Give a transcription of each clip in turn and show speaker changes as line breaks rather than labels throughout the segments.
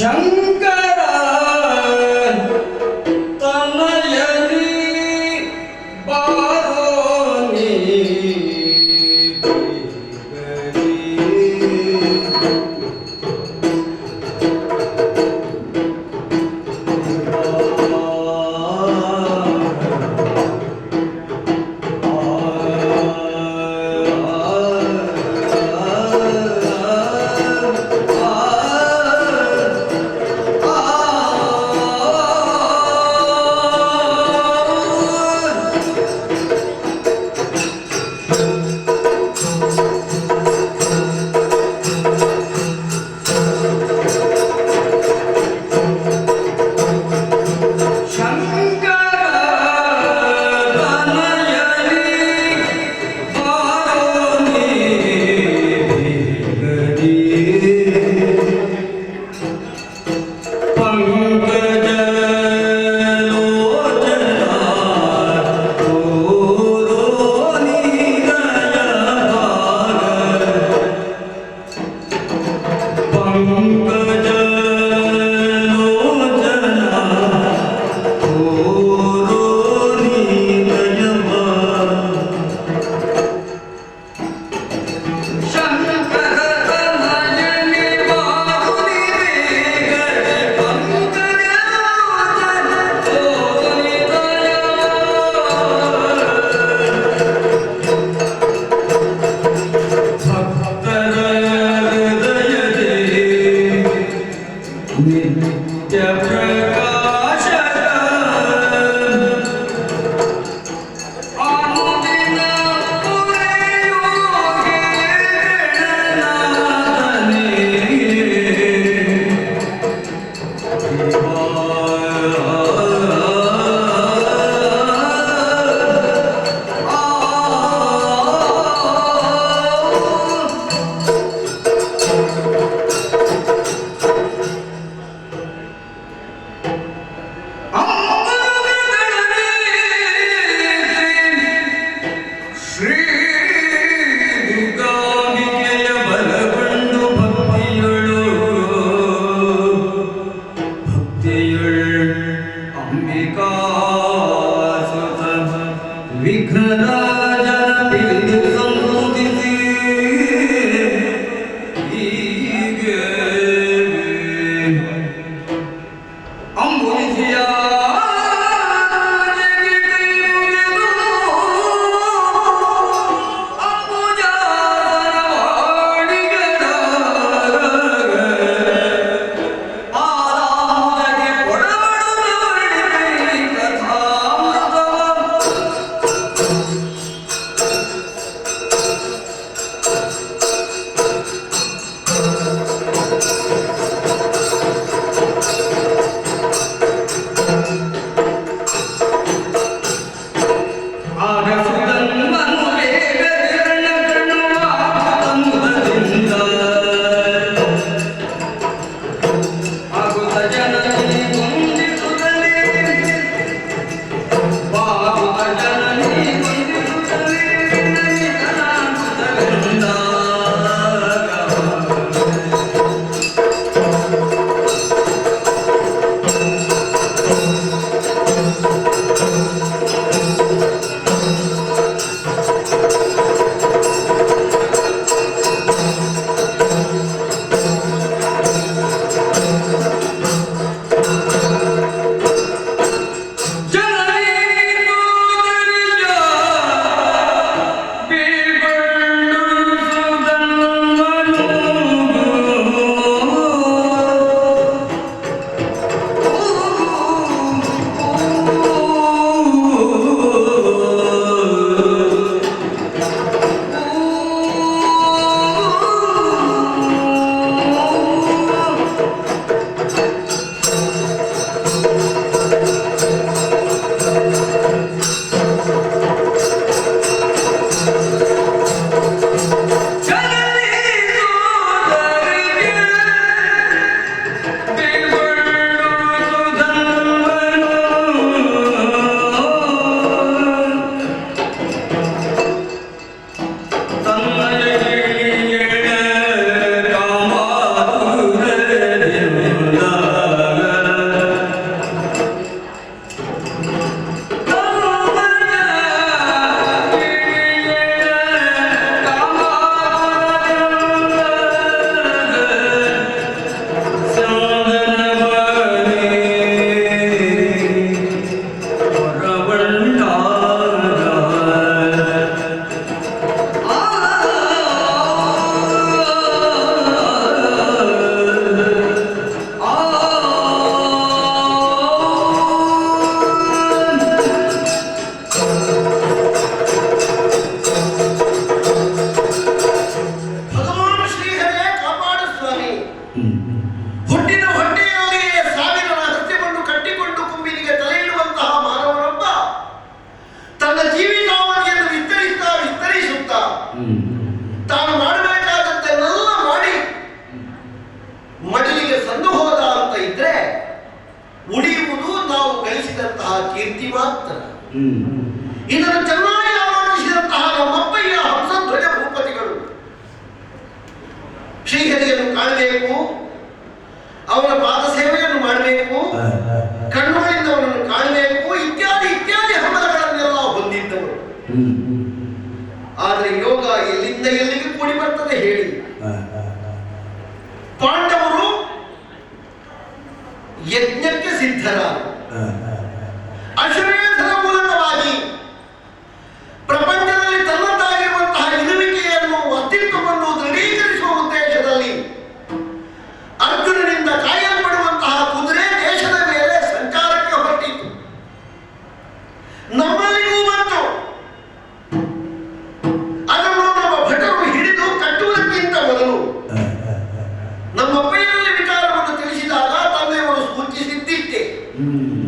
强干 विकासत विघ्नदा ತಾನು ಮಾಡಬೇಕಾದಂತೆಲ್ಲ ಮಾಡಿ ಮಡಿಲಿಗೆ ಸಂದು ಹೋದ ಅಂತ ಇದ್ರೆ ಉಳಿಯುವುದು ನಾವು ಗಳಿಸಿದಂತಹ ಕೀರ್ತಿ ಮಾತ್ರ. ಇದನ್ನು Mm.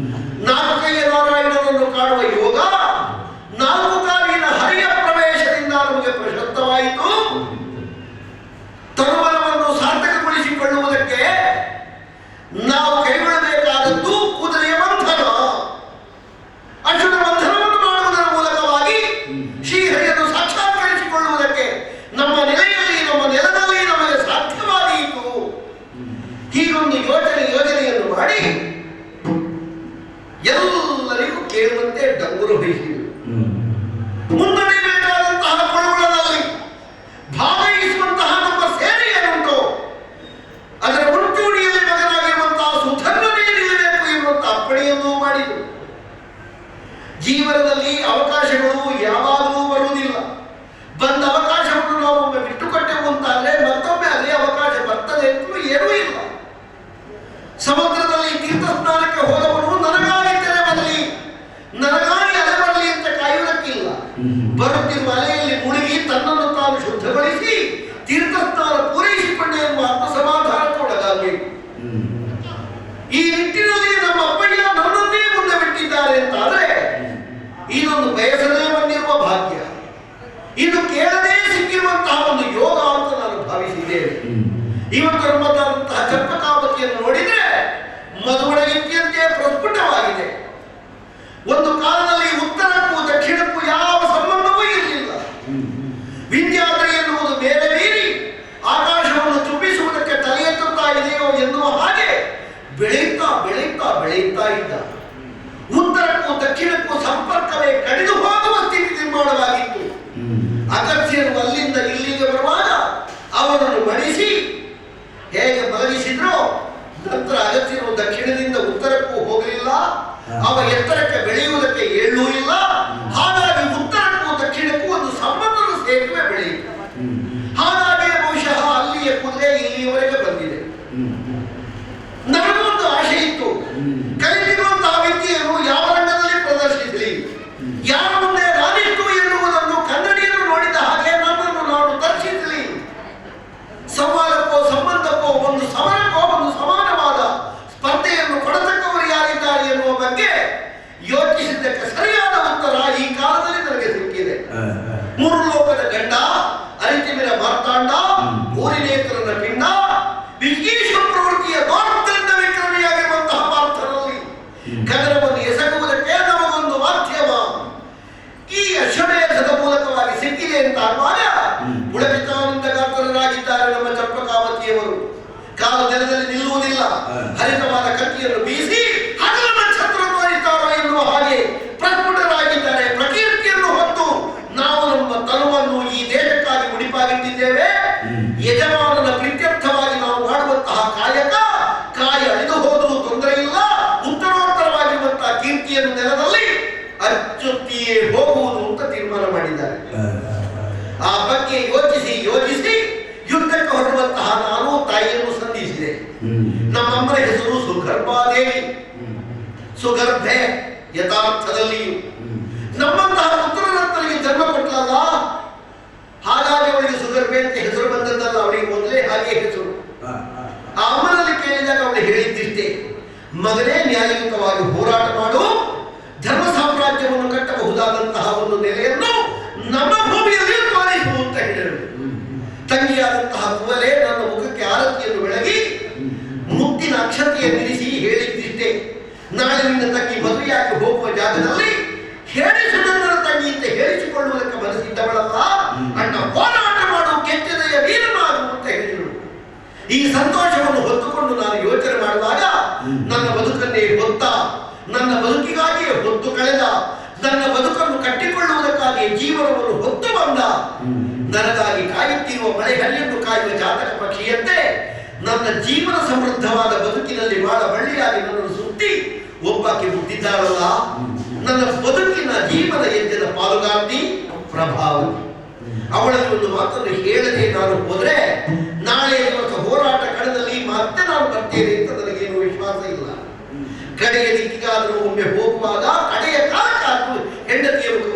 ಜೀವನದಲ್ಲಿ ಅವಕಾಶಗಳು ಯಾವಾಗಲೂ ಬರುವುದಿಲ್ಲ. ಬಂದ ಅವಕಾಶವನ್ನು ನಾವು ಒಮ್ಮೆ ಬಿಟ್ಟುಕೊಟ್ಟೆವು ಅಂತಾದ್ರೆ ಮತ್ತೊಮ್ಮೆ ಅಲ್ಲಿ ಅವಕಾಶ ಬರ್ತದೆ ಅಂತಲೂ ಏನೂ ಇಲ್ಲ. ಸಮುದ್ರದಲ್ಲಿ ತೀರ್ಥ ಸ್ನಾನಕ್ಕೆ ಹೋದ ಜಗತ್ತಿನ ದಕ್ಷಿಣದಿಂದ ಉತ್ತರಕ್ಕೂ ಹೋಗಲಿಲ್ಲ. ಅವ ಎತ್ತರಕ್ಕೆ ಬೆಳೆಯುವುದಕ್ಕೆ ಏಳೂ ಇಲ್ಲ. ಹಾಗಾಗಿ ಉತ್ತರಕ್ಕೂ ದಕ್ಷಿಣಕ್ಕೂ ಒಂದು ಸಂಬಂಧದ ಸೇತುವೆ ಬೆಳೆಯಿತು. ಹಾಗಾಗಿ ಬಹುಶಃ ಅಲ್ಲಿಯ ಕುದುರೆ ಇಲ್ಲಿಯವರೆಗೆ ಬಂದಿದೆ. ನನಗೊಂದು ಆಶೆ ಇತ್ತು. ಕೈ ಮೂರು ಲೋಕದ ಗಂಡ ಅರಿತಿಮಿರ ಮಾರ್ತಾಂಡ ಮೂರಿನೇತರನ ಪಿಂಡ ವಿಶ್ಲೇಷ ಪ್ರವೃತ್ತಿಯ ಮಾರ್ತಾಂಡ ವಿಕ್ರಮಿಯಾಗಿರುವಂತಹ ಪಾತ್ರರಲ್ಲಿ ಕನ್ನಡವನ್ನು ಎಸಗುವುದಕ್ಕೆ ನಮಗೊಂದು ಮಾಧ್ಯಮ. ಈ ಅಶ್ವಮೇಧದ ಮೂಲಕವಾಗಿ ಸಿಕ್ಕಿದೆ ಅಂತ ಅನುಮಾನ. ಉಳಪಿತಾನಂದ ಗಾತ್ರರಾಗಿದ್ದಾರೆ ನಮ್ಮ ಚಂಪಕಾವತಿಯವರು. ಕಾಲ ನೆಲದಲ್ಲಿ ನಿಲ್ಲುವುದಿಲ್ಲ. ಹರಿತವಾದ ಕತ್ತಿಯನ್ನು ಬೀಸಿ ಆ ಬಗ್ಗೆ ಯೋಚಿಸಿ ಯೋಚಿಸಿ ಯುದ್ಧಕ್ಕೆ ಹೊರಡುವಂತಹ ನಾನು ತಾಯಿಯನ್ನು ಸಂಧಿಸಿದೆ. ನಮ್ಮಮ್ಮನ ಹೆಸರು ಸುಗರ್ಭಾದೇವಿ. ಸುಗರ್ಭೆ ನಮ್ಮ ನಮ್ಮಂತಹ ಪುತ್ರನಂತರಿಗೆ ಜನ್ಮ ಕೊಟ್ಟಲಲ್ಲ ಹಾಗಾಗಿ ಅವಳಿಗೆ ಸುಗರ್ಭೆ ಅಂತ ಹೆಸರು ಬಂದದ್ದಲ್ಲ ಅವಳಿಗೆ ಮೊದಲೇ ಹಾಗೆ ಹೆಸರು. ಆ ಅಮ್ಮನಲ್ಲಿ ಕೇಳಿದಾಗ ಅವಳು ಹೇಳಿದ್ದಿಷ್ಟೇ ಮಗನೇ ನ್ಯಾಯಯುತವಾಗಿ ಹೋರಾಟ ಮಾಡು ಧರ್ಮ ಸಾಮ್ರಾಜ್ಯವನ್ನು ಕಟ್ಟಬಹುದಾದಂತಹ ಒಂದು ನೆಲೆಯನ್ನು ಹೋಗುವ ಜಾಗದಲ್ಲಿ ತಂಗಿ ಅಂತ ಹೇಳಿಸಿಕೊಳ್ಳುವುದಕ್ಕೆ ಮನಸ್ಸಿದ್ದವಳಲ್ಲ ಅಣ್ಣ ಹೋರಾಟ ಮಾಡುವ ಕೆಚ್ಚದೆಯ ವೀರನಾಗು ಅಂತ ಹೇಳಿದರು ಈ ಸಂತೋಷವನ್ನು ಹೊತ್ತುಕೊಂಡು ನಾನು ಯೋಚನೆ ಮಾಡುವಾಗ ನನ್ನ ಬದುಕನ್ನೇ ಹೊತ್ತ ನನ್ನ ಬದುಕಿಗಾಗಿಯೇ ಹೊತ್ತು ಕಳೆದ ನನ್ನ ಬದುಕನ್ನು ಕಟ್ಟಿಕೊಳ್ಳುವುದಕ್ಕಾಗಿ ಜೀವನವನ್ನು ಹೊತ್ತು ಬಂದ. ನನಗಾಗಿ ಕಾಯುತ್ತಿರುವ ಮಳೆ ಕಾಯುವ ಜಾತಕ ಪಕ್ಷಿಯಂತೆ ನನ್ನ ಜೀವನ ಸಮೃದ್ಧವಾದ ಬದುಕಿನಲ್ಲಿ ಬಾಳ ಬಳ್ಳಿ ಲೋಕಕ್ಕೆ ಬಿದ್ದಿದ್ದಾರಲ್ಲ ನನ್ನ ಬದುಕಿನ ಜೀವನ ಎಂದಿನ ಪಾಲುಗಾರ್ತಿ? ಪ್ರಭಾವ. ಅವಳಲ್ಲಿ ಒಂದು ಮಾತನ್ನು ಹೇಳದೆ ನಾನು ಹೋದ್ರೆ, ನಾಳೆ ಹೋರಾಟ ಕಡದಲ್ಲಿ ಮತ್ತೆ ನಾನು ಬರ್ತೇನೆ ಅಂತ ನನಗೇನು ವಿಶ್ವಾಸ ಇಲ್ಲ. ಕಡೆಯ ದಿಕ್ಕಿಗಾದರೂ ಒಮ್ಮೆ ಹೋಗುವಾಗ ಕಡೆಯ ಕಾಲಕ್ಕಾದರೂ ಹೆಂಡತಿಯವರು